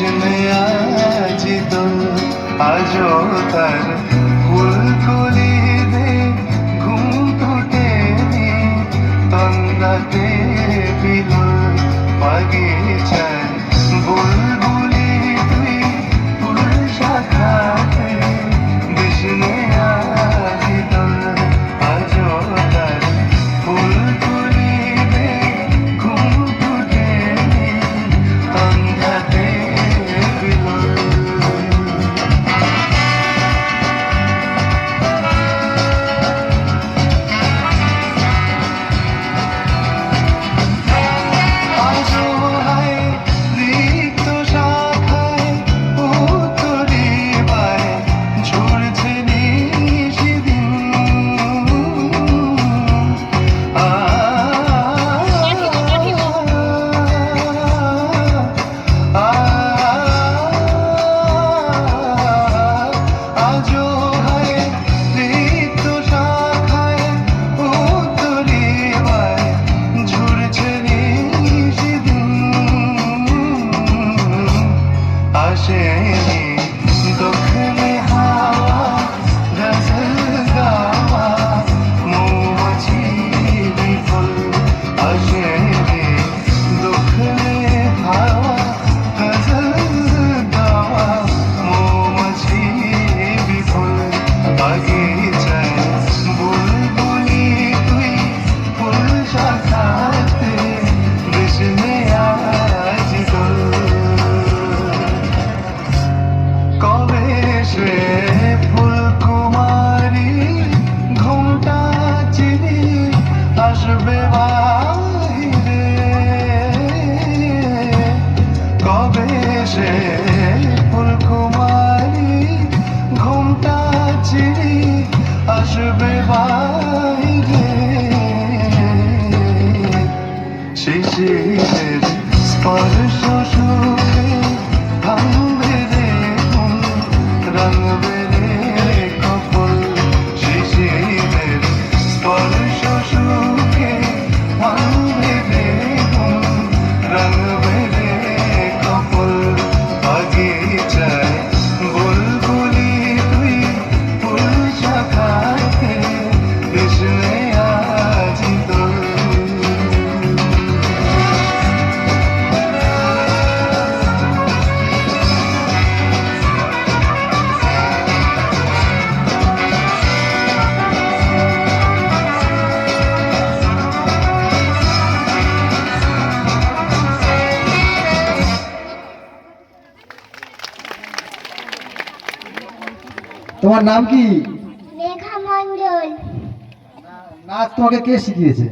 কৃষ্ণে আজিত আজ তার ফুল খুলি দে ঘুম টুটে তন্দাতে বিল পাগিয়ে Yeah. শীতের স্পর্শ শুরু তোমার নাম কি? মেঘা মন্ডল নাচ তোমাকে কে শিখিয়েছে?